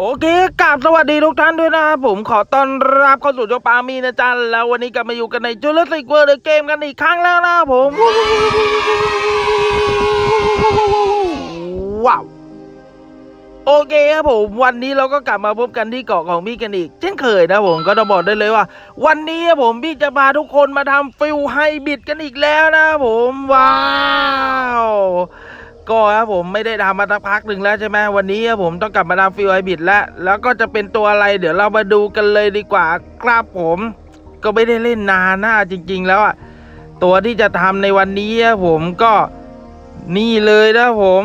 โอเคกราบสวัสดีทุกท่านด้วยนะครับผมขอต้อนรับเข้าสู่เจ้าปามีนะจ๊ะแล้ววันนี้กลับมาอยู่กันในจูเลสิกเวิร์ดเกมกันอีกครั้งแล้วนะครับผมว้าวโอเคครับผมวันนี้เราก็กลับมาพบกันที่เกาะของพี่กันอีก เช่นเคยนะผมก็ต้องบอกได้เลยว่า วันนี้ผมพี่จะพาทุกคนมาทำฟิลไฮบิดกันอีกแล้วนะผมว้าว ก็ครับผมไม่ได้ทำมาสักพักหนึ่งแล้วใช่ไหมวันนี้ครับผมต้องกลับมาทำฟิลไฮบิดแล้ว แล้วก็จะเป็นตัวอะไรเดี๋ยวเรามาดูกันเลยดีกว่าครับผม ก็ไม่ได้เล่นนานนะจริง ๆ แล้วอะตัวที่จะทำในวันนี้ครับผมก็นี่เลยนะผม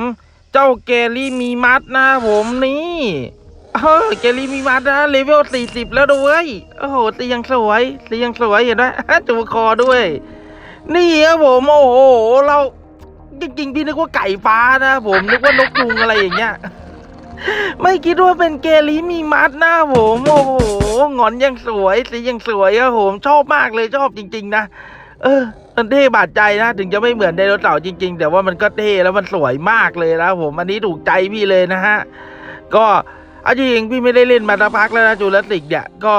เจ้าเกลี่มีมัดนะผมนี่เออเกลี่มีมัดนะเลเวลสี่สิบแล้วด้วยโอ้โหตียังสวยตียังสวยเห็นไหมจูคอด้วย นี่ครับผมโอ้โหเรา จริงๆพี่นึกว่าไก่ฟ้านะผมนึกว่านกยุงอะไรอย่างเงี้ยไม่คิดว่าเป็นเกลีมีมัดนะผมโอ้โหงอนยังสวยสียังสวยครับผมชอบมากเลยชอบจริง ๆ นะเออมันเท่บาดใจนะ ถึงจะไม่เหมือนไดโนเสาร์จริง ๆ แต่ว่ามันก็เท่แล้วมันสวยมากเลยนะผมอันนี้ถูกใจพี่เลยนะฮะก็อาจริงพี่ไม่ได้เล่นมาสักพักแล้วนะจูเลสิกเนี่ยก็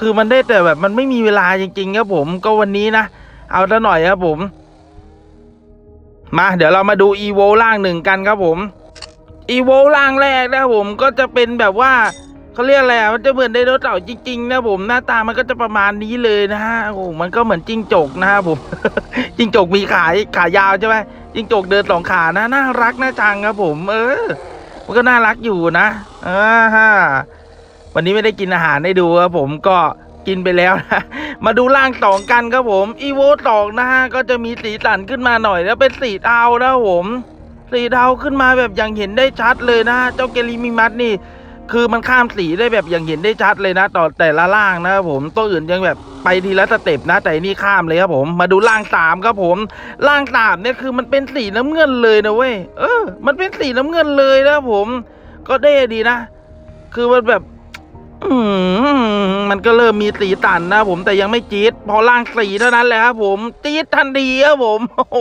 คือมันได้แต่แบบมันไม่มีเวลาจริงๆครับผมก็วันนี้นะเอาซะหน่อยครับผม มาเดี๋ยวเรามาดูอีโวล่างหนึ่งกันครับผมอีโวล่างแรกนะครับผมก็จะเป็นแบบว่าเขาเรียกอะไรมันจะเหมือนไดโนเสาร์จริงๆนะผมหน้าตามันก็จะประมาณนี้เลยนะฮะโอ้มันก็เหมือนจิ้งจกนะครับผมจิ้งจกมีขาขายาวใช่ไหมจิ้งจกเดินสองขานะน่ารักน่าชังครับผม เออ มันก็น่ารักอยู่นะอ่าฮะวันนี้ไม่ได้กินอาหารให้ดูครับผมก็ กินไปแล้วนะมาดูร่างสองกันครับผมอีโวสองนะฮะก็จะมีสีสันขึ้นมาหน่อยแล้วเป็นสีเทานะผมสีเทาขึ้นมาแบบอย่างเห็นได้ชัดเลยนะเจ้าเกลิมิมัสนี่ คือมันข้ามสีได้แบบอย่างเห็นได้ชัดเลยนะ ต่อแต่ละร่างนะครับผมตัวอื่นยังแบบไปทีละสเต็ปนะ แต่นี่ข้ามเลยครับผม มาดูร่างสามครับผมร่างสามเนี่ยคือมันเป็นสีน้ำเงินเลยนะเว้ยเออ มันเป็นสีน้ำเงินเลยนะผม ก็เด้ดีนะ คือมันแบบ มันก็เริ่มมีสีตันนะผมแต่ยังไม่จี๊ดพอล่างสีเท่านั้นแหละครับผมจี๊ดทันทีครับผมโอ้โห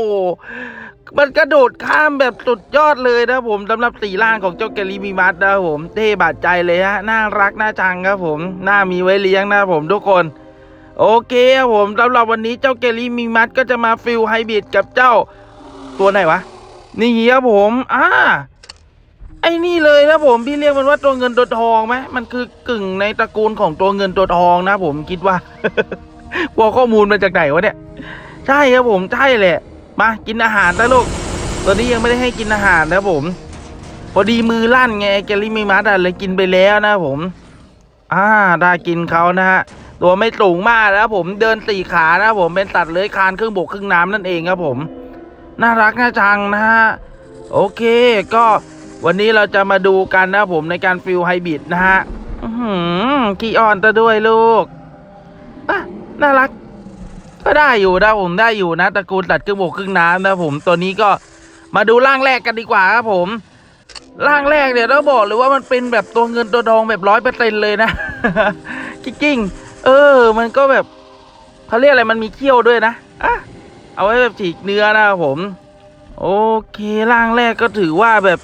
มันกระโดดข้ามแบบสุดยอดเลยนะผมสำหรับสีล่างของเจ้าเกลิมีมัสนะผมเท่บาดใจเลยฮะน่ารักน่าชังครับผมน่ามีไว้เลี้ยงนะผมทุกคน โอเคครับผมสำหรับวันนี้เจ้าเกลิมีมัสก็จะมาฟิลไฮบริดกับเจ้าตัวไหนวะ นี่ครับผม อ่า อ้นี่เลยนะผมพี่เรียกมันว่าตัวเงินตัวทองไหมมันคือกึ่งในตระกูลของตัวเงินตัวทองนะผมคิดว่าวัวข้อมูลมาจากไหนวะเนี่ย ใช่ครับผมใช่แหละ มากินอาหารนะลูกตอนนี้ยังไม่ได้ให้กินอาหารนะผม พอดีมือลั่นไงแกลิมีมัสอะเลยกินไปแล้วนะผม อ่าได้กินเขานะฮะตัวไม่สูงมากนะผมเดินสี่ขานะผมเป็นสัตว์เลื้อยคลานครึ่งบกครึ่งน้ำนั่นเองครับผม น่ารักน่าชังนะฮะโอเคก็ วันนี้เราจะมาดูกันนะผมในการฟิลไฮบริดนะฮะอื้อหือขี้อ่อนซะด้วยลูกอะน่ารัก ก็ได้อยู่นะผมได้อยู่นะตระกูลตัดครึ่งบกครึ่งน้ำนะผมตัวนี้ก็มาดูร่างแรกกันดีกว่าครับผมร่างแรกเนี่ยต้องบอกเลยว่ามันเป็นแบบตัวเงินตัวทองแบบร้อยเปอร์เซ็นเลยนะจริงๆเออ มันก็แบบเขาเรียกอะไรมันมีเขี้ยวด้วยนะอะเอาไว้แบบฉีกเนื้อนะครับผม โอเคร่างแรกก็ถือว่าแบบ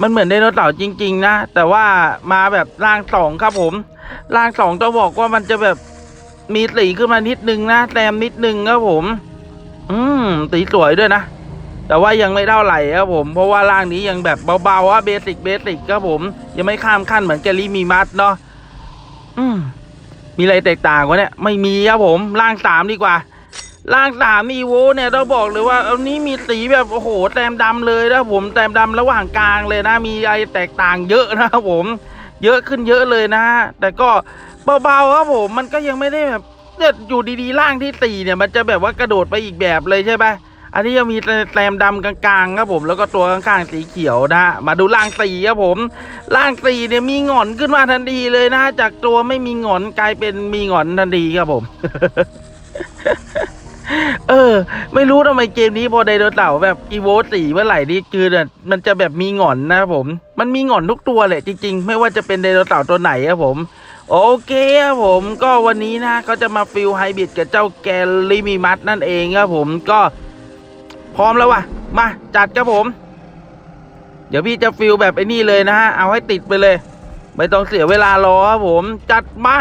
มันเหมือนไดโนเสาร์จริง ๆ นะ แต่ว่ามาแบบร่างสองครับผม ร่างสองต้องบอกว่ามันจะแบบมีสีขึ้นมานิดนึงนะแซมนิดนึงครับผม อืมสีสวยด้วยนะ แต่ว่ายังไม่เท่าไหร่ครับผม เพราะว่าร่างนี้ยังแบบเบาๆว่าเบสิกเบสิกครับผม ยังไม่ข้ามขั้นเหมือนแกลลี่มีมัดเนาะอืมมีอะไรแตกต่างวะเนี่ย ไม่มีครับผม ร่างสามดีกว่า ร่างสามอีโวเนี่ยต้องบอกเลยว่าอันนี้มีสีแบบโอ้โหแต้มดำเลยนะผมแต้มดำระหว่างกลางเลยนะ มีอะไรแตกต่างเยอะนะครับผม เยอะขึ้นเยอะเลยนะ แต่ก็เบาๆครับผมมันก็ยังไม่ได้แบบเนี่ยอยู่ดีๆร่างที่สี่เนี่ย มันจะแบบว่ากระโดดไปอีกแบบเลยใช่ปะอันนี้ยังมีแต้มดำกลางๆครับผมแล้วก็ตัวข้างๆสีเขียวนะมาดูร่างสีครับผมร่างสีเนี่ยมีหงอนขึ้นมาทันทีเลยนะ จากตัวไม่มีหงอนกลายเป็นมีหงอนทันทีครับผม เออ ไม่รู้ทำไมเกมนี้พอไดโนเสาร์แบบอีโวสี่เมื่อไหร่นี่คือเนี่ยมันจะแบบมีหงอนนะครับผม มันมีหงอนทุกตัวแหละจริง ๆ ไม่ว่าจะเป็นไดโนเสาร์ตัวไหนครับผม โอเคครับผมก็วันนี้นะก็จะมาฟิลไฮบริดกับเจ้าแกลลิมิมัสนั่นเองครับผมก็พร้อมแล้ววะมาจัดครับผม เดี๋ยวพี่จะฟิลแบบไอ้นี่เลยนะฮะเอาให้ติดไปเลย ไม่ต้องเสียเวลารอครับผม จัดมา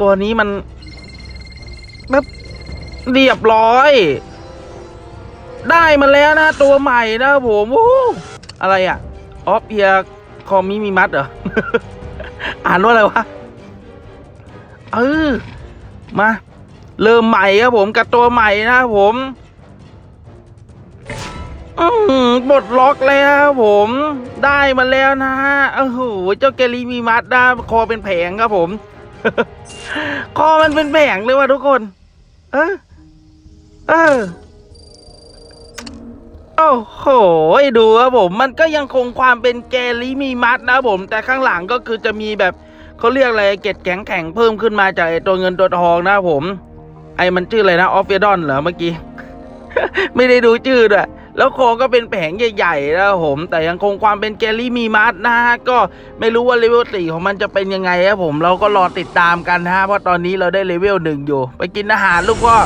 ตัวนี้มันแบบ เรียบร้อย ได้มาแล้วนะ ตัวใหม่นะผมโอ้อะไรอะออฟเพียคอมมิมีมัดเหรอ อ่านว่าอะไรวะ เออ มา เริ่มใหม่ครับผมกับตัวใหม่นะผมอืมปลดล็อกแล้วผมได้มาแล้วนะฮะโอ้โหเจ้าแกลีมีมัดด้าคอเป็นแผงครับผม คอมันเป็นแผงเลยว่ะทุกคน เออ เออ โอ้โห ดูครับผม มันก็ยังคงความเป็นแกลิมีมัดนะผม แต่ข้างหลังก็คือจะมีแบบเขาเรียกอะไร เกล็ดแข็งแข็งๆเพิ่มขึ้นมาจากตัวเงินตัวทองนะผม ไอ้มันชื่ออะไรนะออฟเฟดอนเหรอเมื่อกี้ ไม่ได้ดูชื่อด้วยแล้วคอก็เป็นแผงใหญ่ๆนะผม แต่ยังคงความเป็นแกลลี่มีมัดนะฮะ ก็ไม่รู้ว่าเลเวลสี่ของมันจะเป็นยังไงครับผม เราก็รอติดตามกันนะฮะ เพราะตอนนี้เราได้เลเวลหนึ่งอยู่ ไปกินอาหารลูกพ่อ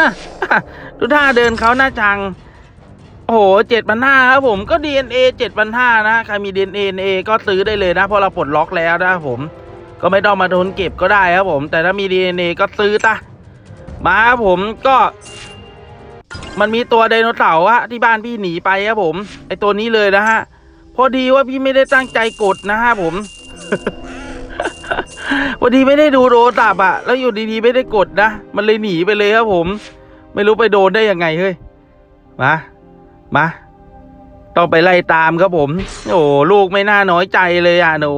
นะดูท่าเดินเขาหน้าจัง โอ้โหเจ็ดพันห้าครับผมก็ DNA เจ็ดพันห้านะใครมี DNA ก็ซื้อได้เลยนะเพราะเราปลดล็อกแล้วนะผมก็ไม่ต้องมาทนเก็บก็ได้ครับผม แต่ถ้ามี DNA ก็ซื้อตะมาครับผมก็ มันมีตัวไดโนเสาร์อะที่บ้านพี่หนีไปครับผม ไอตัวนี้เลยนะฮะ พอดีว่าพี่ไม่ได้ตั้งใจกดนะฮะผม พอดีไม่ได้ดูโรตับอะแล้วอยู่ดีๆไม่ได้กดนะ มันเลยหนีไปเลยครับผม ไม่รู้ไปโดนได้ยังไงเฮ้ย มา มา ต้องไปไล่ตามครับผม โอ้ลูกไม่น่าน้อยใจเลยอะหนู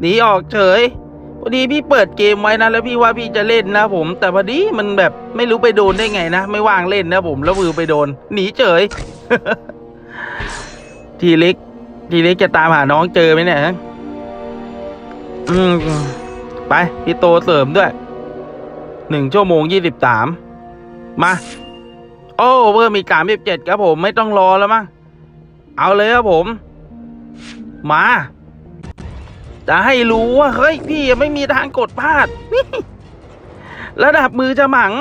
หนีออกเฉยพอดีพี่เปิดเกมไว้นะแล้วพี่ว่าพี่จะเล่นนะผม แต่พอดีมันแบบไม่รู้ไปโดนได้ไงนะ ไม่ว่างเล่นนะผมแล้วมือไปโดน หนีเฉย ทีเล็ก ทีเล็กจะตามหาน้องเจอไหมเนี่ย อืม ไป พี่โตเสริมด้วยหนึ่งชั่วโมงยี่สิบสามมา โอ้เพิ่มอีกสามสิบเจ็ดครับผมไม่ต้องรอแล้วมั้งเอาเลยครับผม มา จะให้รู้ว่า เฮ้ย พี่ไม่มีทางกดพลาด ระดับมือจะหมัง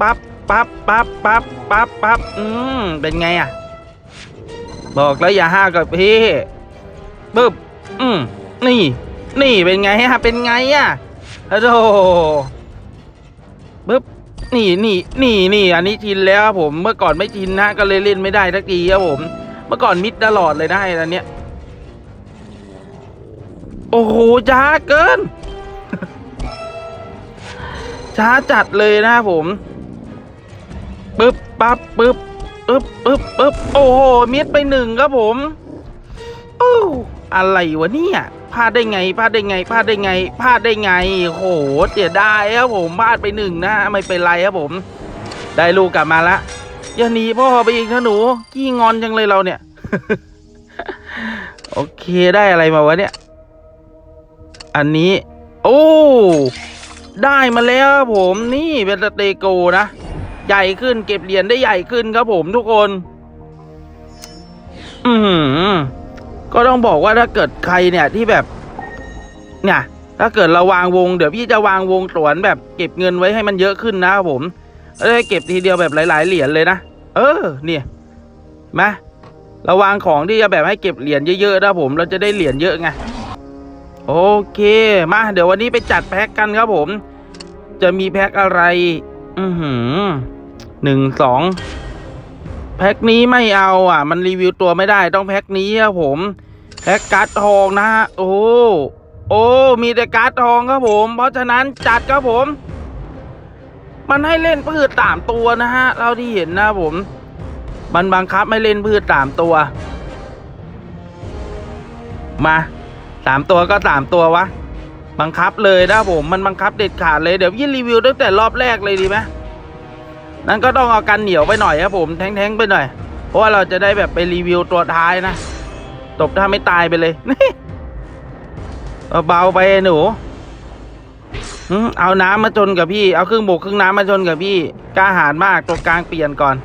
ปับปับปับปับปับปับอืม เป็นไงอะ บอกแล้วอย่าห้ากับพี่ปึ๊บ อืม นี่ นี่เป็นไงฮะเป็นไงอะโอ้โหปึ๊บนี่นี่นี่นี่อันนี้ชินแล้วครับผมเมื่อก่อนไม่ชินนะก็เลยเล่นไม่ได้ทักทีครับผม เมื่อก่อนมิดตลอดเลยนะไอ้อันเนี้ยโอ้โหช้าเกิน ช้าจัดเลยนะครับผมปึ๊บปั๊บปึ๊บปึ๊บปึ๊บปึ๊บโอ้โหมิดไปหนึ่งครับผมโอ้ อะไรวะเนี่ยพลาดได้ไงพลาดได้ไงพลาดได้ไงพลาดได้ไงโหเสียดายครับผมพลาดไปหนึ่งนะไม่เป็นไรครับผม ได้ลูกกลับมาละอย่าหนีพ่อไปอีกนะหนูขี้งอนจังเลยเราเนี่ย โอเคได้อะไรมาวะเนี่ย อันนี้ โอ้ได้มาแล้วครับผมนี่เป็นสเตโกนะ ใหญ่ขึ้นเก็บเหรียญได้ใหญ่ขึ้นครับผมทุกคน อือหือ ก็ต้องบอกว่าถ้าเกิดใครเนี่ยที่แบบ เนี่ย ถ้าเกิดเราวางวงเดี๋ยวพี่จะวางวงสวนแบบเก็บเงินไว้ให้มันเยอะขึ้นนะครับผมแล้วเก็บทีเดียวแบบหลาย ๆ เหรียญเลยนะเออ เนี่ยมาเราวางของที่จะแบบให้เก็บเหรียญเยอะๆนะผมเราจะได้เหรียญเยอะไงโอเคมาเดี๋ยววันนี้ไปจัดแพ็คกันครับผม จะมีแพ็คอะไร อือหือหนึ่งสอง แพ็คนี้ไม่เอาอะ มันรีวิวตัวไม่ได้ต้องแพ็คนี้ครับผม แพ็คการ์ดทองนะฮะโอ้โอ้มีแต่การ์ดทองครับผม เพราะฉะนั้นจัดครับผม มันให้เล่นพืชสามตัวนะฮะเราที่เห็นนะผม มันบังคับไม่เล่นพืชสามตัว มาสามตัวก็สามตัววะบังคับเลยนะผมมันบังคับเด็ดขาดเลยเดี๋ยวพี่รีวิวตั้งแต่รอบแรกเลยดีไหม นั้นก็ต้องเอากันเหนียวไปหน่อยครับผมแท้งๆไปหน่อย เพราะว่าเราจะได้แบบไปรีวิวตัวท้ายนะตบถ้าไม่ตายไปเลยเบาไปหนูเอาน้ำมาชนกับพี่ เอาครึ่งบกครึ่งน้ำมาชนกับพี่กล้าหาญมากตัวกลางเปลี่ยนก่อน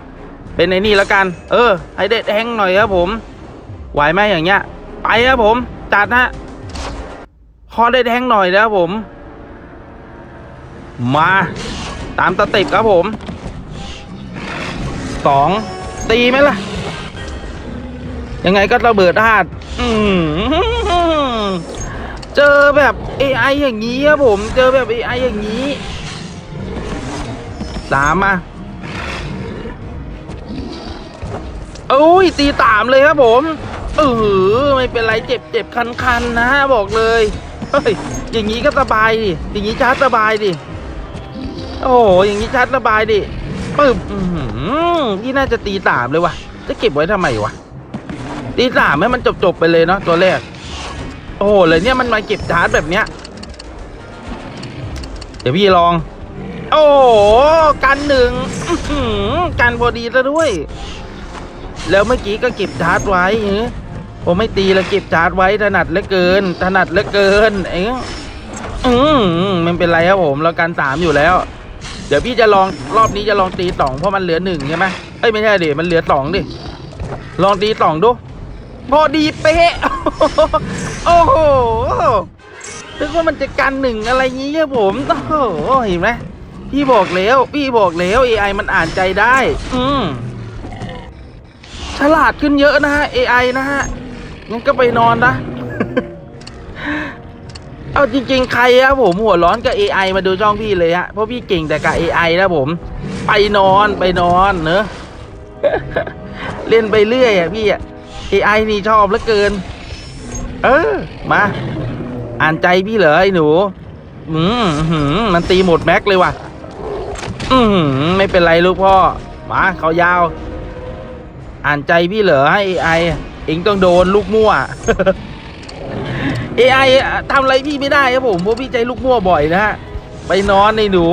เป็นไอ้นี่แล้วกัน เออ ให้เด็ดแทงหน่อยครับผม ไหวไหมอย่างเงี้ย ไปครับผม จัดฮะพอได้แทงหน่อยแล้วผม มา ตามสเต็ปครับผม สองตีไหมล่ะ ยังไงก็ระเบิดธาตุเจอแบบ AI อย่างนี้ครับผม เจอแบบ AI อย่างนี้สามอะโอ้ยตีตามเลยครับผมเออไม่เป็นไรเจ็บเจ็บคันคันนะบอกเลยเฮ้ยอย่างนี้ก็สบายดิอย่างนี้ชาร์จสบายดิโอ้โหอย่างนี้ชาร์จสบายดิ ปึ๊บอืมที่น่าจะตีสามเลยว่ะจะเก็บไว้ทำไมวะตีสามให้มันจบๆไปเลยเนาะตัวแรก โอ้โหเลยเนี่ยมันมาเก็บชาร์จแบบเนี้ย เดี๋ยวพี่ลอง โอ้โหกันหนึ่งอื้อหือกันพอดีซะด้วย แล้วเมื่อกี้ก็เก็บชาร์จไว้เออผมไม่ตีแล้วเก็บชาร์จไว้ถนัดเหลือเกิน ถนัดเหลือเกิน เอ้ยอืมมันเป็นไรครับผมเรากันสามอยู่แล้ว เดี๋ยวพี่จะลองรอบนี้จะลองตีสองเพราะมันเหลือหนึ่งใช่ไหมเอ้ยไม่ใช่ดิมันเหลือสองดิลองตีสองดูพอดีเป๊ะโอ้โหนึกว่ามันจะกันหนึ่งอะไรงี้ครับผมโอ้โหเห็นไหมพี่บอกแล้วพี่บอกแล้ว AI มันอ่านใจได้ อืมฉลาดขึ้นเยอะนะฮะ AI นะฮะงั้นก็ไปนอนนะ เอาจริง ๆ ใครอะผมหัวร้อนกับ AI มาดูช่องพี่เลยฮะเพราะพี่เก่งแต่กับ AI นะผม ไปนอนไปนอนเนอะเล่นไปเรื่อยอะพี่อะ AI นี่ชอบเหลือเกิน เออ มา อ่านใจพี่เหรอไอ้หนู อืมหือมันตีหมดแม็กเลยว่ะ อืมไม่เป็นไรลูกพ่อ มาเขายาว อ่านใจพี่เหรอให้ AI เองต้องโดนลูกมั่ว AI ทำอะไรพี่ไม่ได้ครับผมเพราะพี่ใจลูกมั่วบ่อยนะฮะไปนอนในหนู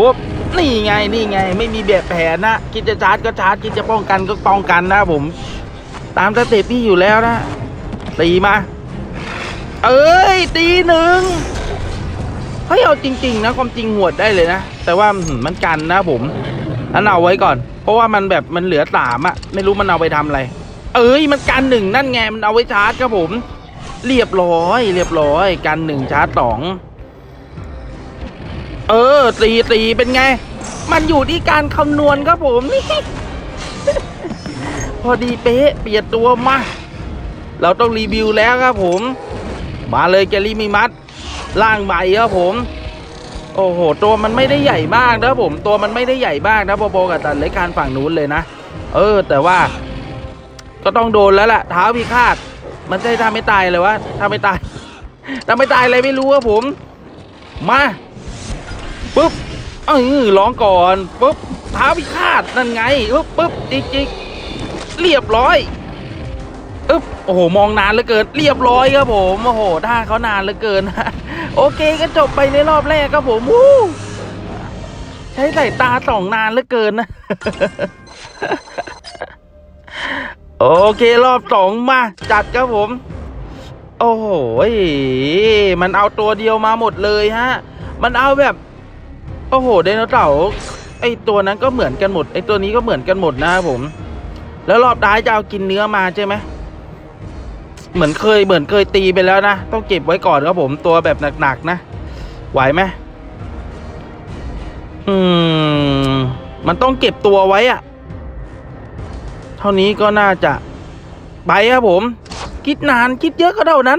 นี่ไงนี่ไง ไม่มีแบบแผนนะคิดจะชาร์จก็ชาร์จคิดจะป้องกันก็ป้องกันนะผม ตามสเต็ปพี่อยู่แล้วนะตีมา เอ้ยตีหนึ่งเฮ้ยเอาจริง ๆ นะความจริงหวดได้เลยนะ แต่ว่ามันกันนะผมอันเอาไว้ก่อน เพราะว่ามันแบบมันเหลือสามอะไม่รู้มันเอาไปทำอะไร เอ้ยมันกันหนึ่งนั่นไงมันเอาไว้ชาร์จครับผม เรียบร้อย เรียบร้อย กันหนึ่งชาร์จสองเออตีตีเป็นไง มันอยู่ที่การคำนวณครับผมนี่พอดีเป๊ะ เปลี่ยนตัวมา เราต้องรีวิวแล้วครับผม มาเลยแกลี่มีมัดล่างใหม่ครับผม โอ้โห ตัวมันไม่ได้ใหญ่มากนะผม ตัวมันไม่ได้ใหญ่มากนะพอๆกับตันเล็กคานฝั่งนู้นเลยนะ เออ แต่ว่า ก็ต้องโดนแล้วล่ะเท้าพิฆาต มันจะทำไม่ตายเลยวะทำไม่ตายทำไม่ตายอะไรไม่รู้ครับผม มาปุ๊บเออร้องก่อนปุ๊บเท้าพิฆาตนั่นไงปุ๊บปุ๊บจิกจิกเรียบร้อยอึ๊บโอ้โหมองนานเหลือเกิน เรียบร้อยครับผมโอ้โหท่าเขานานเหลือเกินโอเคก็จบไปในรอบแรกครับผมวู้ใช้สายตาส่องนานเหลือเกินนะ โอเครอบสองมา จัดครับผม โอ้โหมันเอาตัวเดียวมาหมดเลยฮะ มันเอาแบบ โอ้โหไดโนเสาร์ไอตัวนั้นก็เหมือนกันหมดไอตัวนี้ก็เหมือนกันหมดนะครับผม แล้วรอบท้ายจะเอากินเนื้อมาใช่ไหมเหมือนเคยเหมือนเคยตีไปแล้วนะ ต้องเก็บไว้ก่อนครับผมตัวแบบหนักๆนะ ไหวไหมอืม มันต้องเก็บตัวไว้อะ เท่านี้ก็น่าจะไปครับผม คิดนานคิดเยอะก็เท่านั้น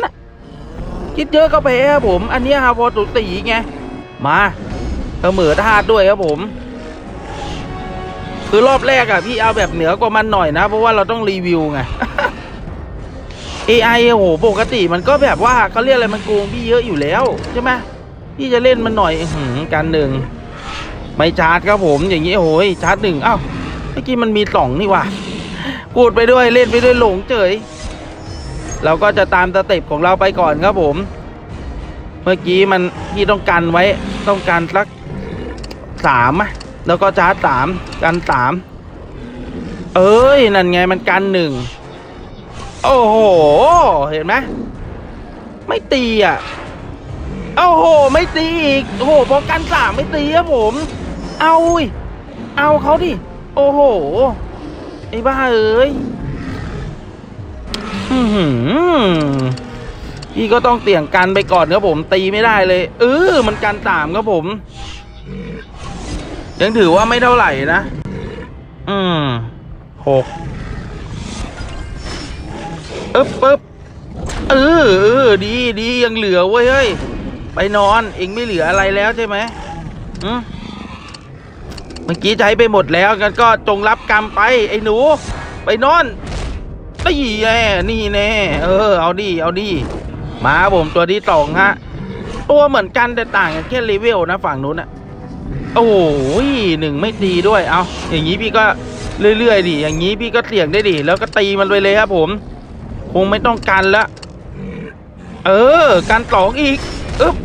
คิดเยอะก็ไปครับผม อันนี้ครับพอตุตีไงมาเสมอธาตุด้วยครับผม คือรอบแรกอะพี่เอาแบบเหนือกว่ามันหน่อยนะ เพราะว่าเราต้องรีวิวไง AI โอ้โหปกติมันก็แบบว่าเขาเรียกอะไรมันโกงพี่เยอะอยู่แล้วใช่ไหมพี่จะเล่นมันหน่อยอื้อหือการหนึ่งไม่ชาร์จครับผมอย่างนี้โอ้ยชาร์จหนึ่งอ้าวเมื่อกี้มันมีสองนี่ว่ะ พูดไปด้วยเล่นไปด้วยหลงเฉยเราก็จะตามสเต็ปของเราไปก่อนครับผม เมื่อกี้มันพี่ต้องกันไว้ต้องการสักสามอะแล้วก็ชาร์จสามกันสามเอ้ย นั่นไงมันกันหนึ่งโอ้โห เห็นไหมไม่ตีอะโอ้โห ไม่ตีอีกโอ้โหพอกันสามไม่ตีครับผม เอาอุยเอาเขาดิ โอ้โห ไอ้บ้าเอ้ยพี่ก็ต้องเตี่ยงกันไปก่อนครับผม ตีไม่ได้เลย เออมันกันสามครับผม ยังถือว่าไม่เท่าไหร่นะ อืมหกอึ๊บปึ๊บเออเออดีดียังเหลือเว้ยเฮ้ย ไปนอนเองไม่เหลืออะไรแล้วใช่ไหมอืม เมื่อกี้ใช้ไปหมดแล้วกันก็จงรับกรรมไป ไอ้หนู ไปนอนนี่แน่นี่แน่เออ เอาดิเอาดิมาครับผมตัวที่สองฮะ ตัวเหมือนกันแต่ต่างกันแค่เลเวลนะฝั่งนู้นอะโอ้ยหนึ่งไม่ตีด้วยเอาอย่างนี้พี่ก็เรื่อยๆดิอย่างนี้พี่ก็เสี่ยงได้ดิแล้วก็ตีมันไปเลยครับผม คงไม่ต้องกันละเออ การสองอีกอึ๊บ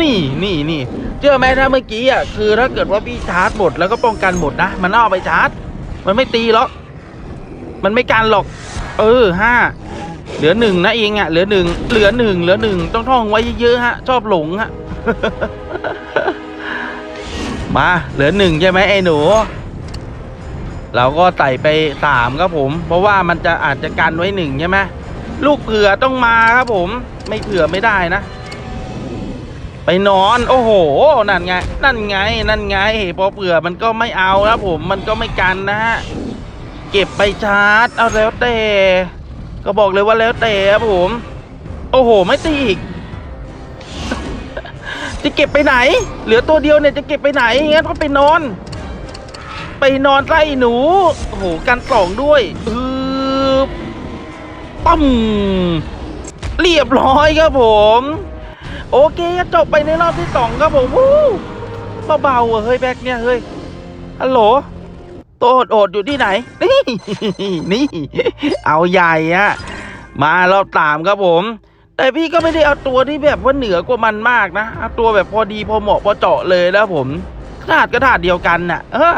นี่นี่นี่ ชื่อไหมถ้าเมื่อกี้อะคือถ้าเกิดว่าพี่ชาร์จหมดแล้วก็ป้องกันหมดนะมันเอาไปชาร์จ มันไม่ตีหรอกมันไม่กันหรอก เออห้าเหลือหนึ่งนะเองอะเหลือหนึ่งเหลือหนึ่งเหลือหนึ่งต้องท่องไว้เยอะๆฮะ ชอบหลงฮะมาเหลือหนึ่งใช่ไหมไอ้หนู เราก็ใส่ไปสามครับผม เพราะว่ามันจะอาจจะกันไว้หนึ่งใช่ไหมลูกเผื่อต้องมาครับผม ไม่เผื่อไม่ได้นะ ไปนอนโอ้โห นั่นไง นั่นไง นั่นไงพอเผื่อมันก็ไม่เอาครับผมมันก็ไม่กันนะฮะเก็บไปชาร์จเอาแล้วแต่ก็บอกเลยว่าแล้วแต่ครับผม โอ้โห ไม่ตีอีก จะเก็บไปไหน เหลือตัวเดียวเนี่ยจะเก็บไปไหนงั้นก็ไปนอน ไปนอนไล่หนู โอ้โหกันสองด้วยอือปั๊มเรียบร้อยครับผม โอเคก็จบไปในรอบที่สองครับผมวู้เบาๆอะเฮ้ยแบ็คเนี่ยเฮ้ยฮัลโหลตัวโอดอยู่ที่ไหน นี่นี่เอาใหญ่อะมารอบสามครับผม แต่พี่ก็ไม่ได้เอาตัวที่แบบว่าเหนือกว่ามันมากนะเอาตัวแบบพอดีพอเหมาะพอเจาะเลยแล้วผมถาดก็ถาดเดียวกันน่ะ เออ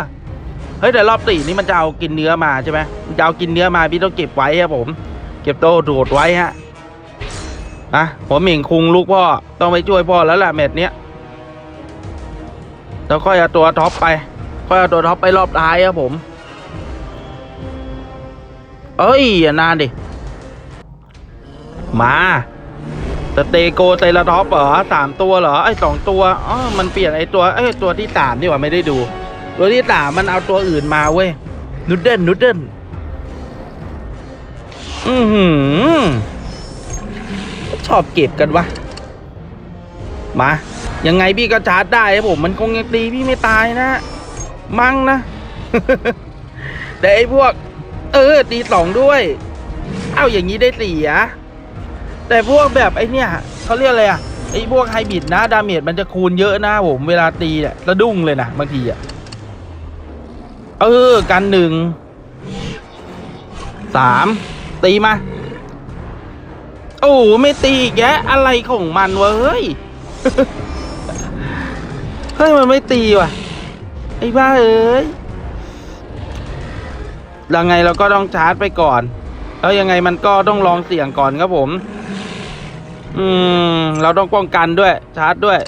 เฮ้ยแต่รอบสี่นี่มันจะเอากินเนื้อมาใช่ไหมมันจะเอากินเนื้อมาพี่ต้องเก็บไว้ครับผม เก็บโตโดดไว้ฮะ อะผมเหม่งคุงลูกพ่อ ต้องไปช่วยพ่อแล้วแหละเม็ดเนี้ยแล้วค่อยเอาตัวท็อปไปค่อยเอาตัวท็อปไปรอบท้ายครับผม เอ้ยอย่านานดิ มาสเตโกไซราท็อปเหรอสามตัวเหรอไอ้สองตัวอ๋อมันเปลี่ยนไอ้ตัวไอ้ตัวที่สามดีกว่าไม่ได้ดู ตัวที่สามมันเอาตัวอื่นมาเว้ยนูดเดิลนูดเดิลอือหือ ชอบเก็บกันวะ มา ยังไงพี่ก็ชาร์จได้ครับผม มันคงยังตีพี่ไม่ตายนะ มั้งนะ แต่ไอ้พวก เออตีสองด้วย เอ้าอย่างนี้ได้เสี่อะแต่พวกแบบไอ้เนี่ยเขาเรียกอะไรอะไอ้พวกไฮบริดนะ ดาเมจมันจะคูณเยอะนะผมเวลาตีเนี่ยสะดุ้งเลยนะบางทีอะเออ กันหนึ่งสามตีมา โอ้ไม่ตีอีกแกะอะไรของมันวะเฮ้ย เฮ้ยมันไม่ตีว่ะ ไอ้บ้าเอ้ยยังไงเราก็ต้องชาร์จไปก่อน แล้วยังไงมันก็ต้องลองเสี่ยงก่อนครับผม อืม เราต้องป้องกันด้วย ชาร์จด้วย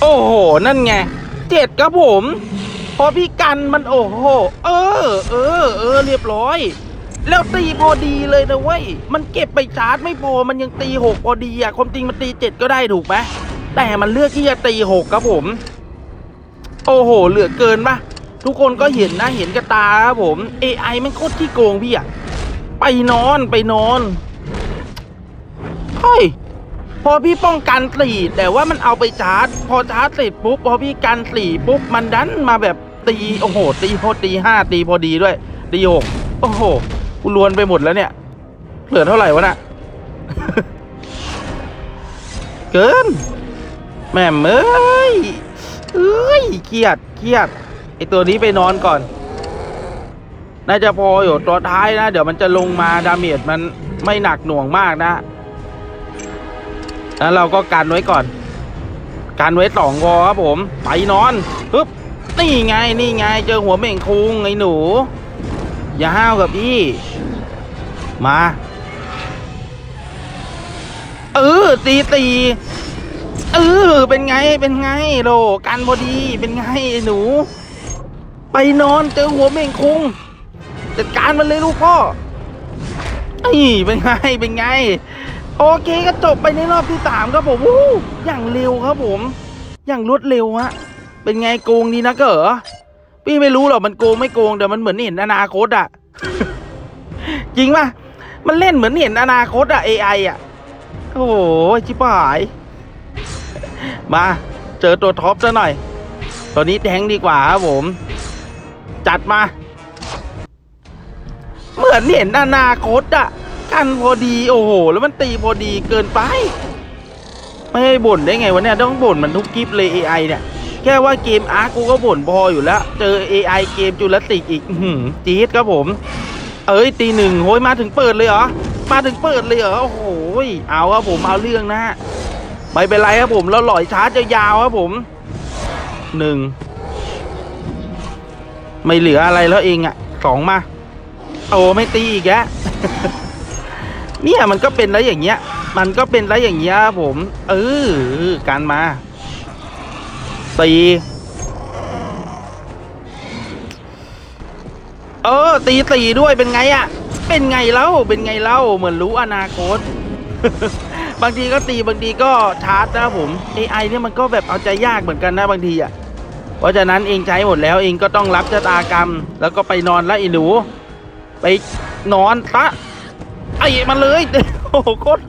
โอ้โห นั่นไง เจ็ดครับผม พอพี่กันมันโอ้โห เออ เออ เออ เรียบร้อย แล้วตีพอดีเลยนะเว้ย มันเก็บไปชาร์จไม่พอ มันยังตีหกพอดีอะความจริงมันตีเจ็ดก็ได้ถูกไหมแต่มันเลือกที่จะตีหกครับผม โอ้โห เหลือเกินปะทุกคนก็เห็นนะ เห็นกับตาครับผม AI มันโคตรที่โกงพี่อะไปนอนไปนอน เฮ้ย พอพี่ป้องกันสี่แต่ว่ามันเอาไปชาร์จ พอชาร์จเสร็จปุ๊บ พอพี่กันสี่ปุ๊บ มันดันมาแบบตี โอ้โห ตีพอตีห้าตีพอดีด้วย ตีหกโอ้โห กูลวนไปหมดแล้วเนี่ยเหลือเท่าไหร่วะน่ะ เกิน แม่มเอ้ยเอ้ยเครียดเครียดไอตัวนี้ไปนอนก่อน น่าจะพออยู่ตัวท้ายนะ เดี๋ยวมันจะลงมาดาเมจมันไม่หนักหน่วงมากนะแล้วเราก็กันไว้ก่อน กันไว้สองพอครับผม ไปนอนปึ๊บนี่ไงนี่ไง เจอหัวเม่งคุงไอ้หนู อย่าห้าวกับพี่ มา เออตีตีเออเป็นไงเป็นไงโลกันพอดีเป็นไงไอหนู ไปนอนเจอหัวเม่งคุงจัดการมันเลยลูกพ่อไอ้เป็นไงเป็นไง โอเคก็จบไปในรอบที่สามครับผมวู้อย่างเร็วครับผม อย่างรวดเร็วฮะเป็นไงโกงดีนะเก๋อ พี่ไม่รู้หรอกมันโกงไม่โกงแต่มันเหมือนเห็นอนาคตอะจริงป่ะมันเล่นเหมือนเห็นอนาคตอะ AI อะโอ้โหชิบหาย มาเจอตัวท็อปซะหน่อยตัวนี้แทงดีกว่าครับผม จัดมา เหมือนเห็นอนาคตอะกันพอดีโอ้โห แล้วมันตีพอดีเกินไป ไม่ให้บ่นได้ไงวะเนี่ยต้องบ่นมันทุกคลิปเลย AI เนี่ย แค่ว่าเกมอาร์กูก็บ่นพออยู่แล้ว เจอ AI เกมจูเลติกอีกอื้อหือจี๊ดครับผม เอ้ยตีหนึ่งโหยมาถึงเปิดเลยเหรอ มาถึงเปิดเลยเหรอ โอ้โหยเอาครับผมเอาเรื่องนะฮะไม่เป็นไรครับผมเราหล่อยชาร์จยาวๆครับผมหนึ่งไม่เหลืออะไรแล้วเองอะสองมา โอ้ไม่ตีอีกแกเนี่ยมันก็เป็นแล้วอย่างเงี้ย มันก็เป็นแล้วอย่างเงี้ยครับผม เออการมา สี่เออ ตีสี่ด้วยเป็นไงอะเป็นไงเล่าเป็นไงเล่าเหมือนรู้อนาคต บางทีก็ตีบางทีก็ชาร์จนะผม AI เนี่ยมันก็แบบเอาใจยากเหมือนกันนะบางทีอะเพราะฉะนั้นเองใช้หมดแล้วเองก็ต้องรับชะตากรรม แล้วก็ไปนอนละอีหนู ไปนอนซะไอ้มันเลยโอ้โหโคตร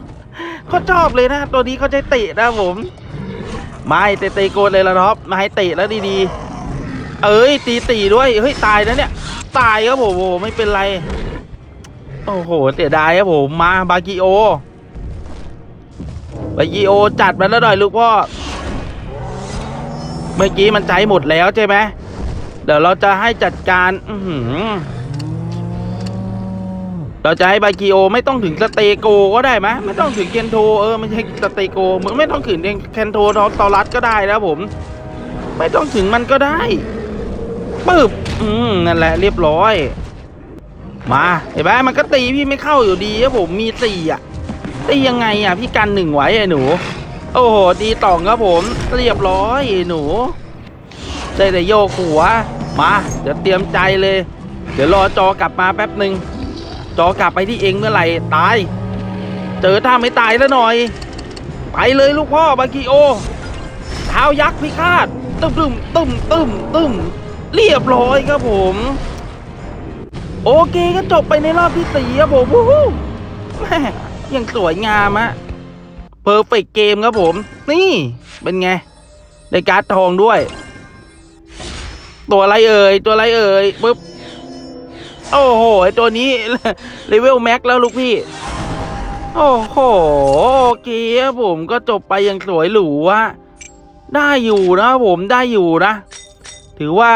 โคตรชอบเลยนะ ตัวนี้เขาใช้เตะนะผม ไม่เตะเตะโกนเลยละท็อปมาให้เตะแล้วดีๆ เอ้ยตีตีด้วยเฮ้ยตายนะเนี่ยตายครับผมโอ้โหไม่เป็นไร โอ้โหเสียดายครับผมมาบากิโอบากิโอจัดมาแล้วหน่อยลูกพ่อเมื่อกี้มันใช้หมดแล้วใช่ไหมเดี๋ยวเราจะให้จัดการ อือหือ เราจะให้บากิโอไม่ต้องถึงสเตโกก็ได้ไหมไม่ต้องถึงเคนโทเออไม่ใช่สเตโกเหมือนไม่ต้องถึงเคนโททอตอรัสก็ได้นะผม ไม่ต้องถึงมันก็ได้ปึ๊บอืมนั่นแหละเรียบร้อย มาเห็นไหมมันก็ตีพี่ไม่เข้าอยู่ดีครับผมมีสี่อะตียังไงอะพี่กันหนึ่งไว้ไอ้หนู โอ้โหดีต่องครับผมเรียบร้อยไอ้หนูได้แต่โยกหัวมา เดี๋ยวเตรียมใจเลย เดี๋ยวรอจอกลับมาแป๊บหนึ่ง จอกลับไปที่เองเมื่อไหร่ตาย เจอท่าไม่ตายแล้วหน่อย ไปเลยลูกพ่อบากิโอเท้ายักษ์พิฆาตตึมตึมตึมตึมตึมเรียบร้อยครับผม โอเคก็จบไปในรอบที่สี่ครับผมวู้ฮู้แม่ยังสวยงามอะเพอร์เฟกเกมครับผม นี่เป็นไง ได้การ์ดทองด้วย ตัวอะไรเอ่ย ตัวอะไรเอ่ยปึ๊บ โอ้โหไอตัวนี้เลเวลแม็กแล้วลูกพี่ โอ้โหโอเคครับผมก็จบไปอย่างสวยหรูอะได้อยู่นะผมได้อยู่นะ ถือว่า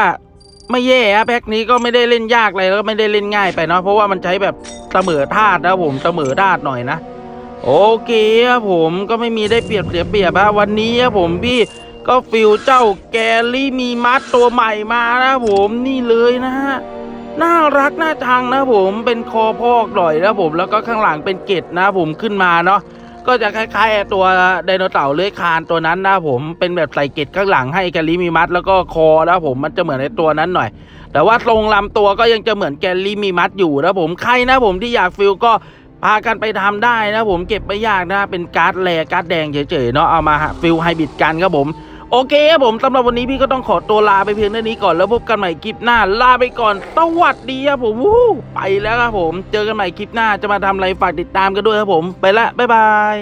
ไม่แย่อะแพ็คนี้ก็ไม่ได้เล่นยากอะไรแล้วก็ไม่ได้เล่นง่ายไปเนาะเพราะว่ามันใช้แบบเสมอธาตุนะผมเสมอธาตุหน่อยนะโอเคครับผมก็ไม่มีได้เปรียบเสียเปรียบอะวันนี้ครับผมพี่ก็ฟิลเจ้าแกลลี่มีมัดตัวใหม่มานะผมนี่เลยนะฮะ น่ารักน่าชังนะผมเป็นคอพอกหน่อยนะผมแล้วก็ข้างหลังเป็นเกตนะผมขึ้นมาเนาะก็จะคล้ายๆตัวไดโนเสาร์เลื้อยคลานตัวนั้นนะผมเป็นแบบใส่เกตข้างหลังให้แกลลี่มีมัดแล้วก็คอนะผมมันจะเหมือนในตัวนั้นหน่อย แต่ว่าทรงลำตัวก็ยังจะเหมือนแกลลี่มีมัดอยู่นะผมใครนะผมที่อยากฟิลก็พากันไปทำได้นะผมเก็บไม่ยากนะเป็นการ์ดแรการ์ดแดงเฉยๆเนาะเอามาฟิลไฮบริดกันครับผม โอเคครับผมสำหรับวันนี้พี่ก็ต้องขอตัวลาไปเพียงเท่านี้ก่อนแล้วพบกันใหม่คลิปหน้าลาไปก่อนสวัสดีครับผมวู้ไปแล้วครับผม เจอกันใหม่คลิปหน้าจะมาทำอะไรฝากติดตามกันด้วยครับผม ไปละบ๊ายบาย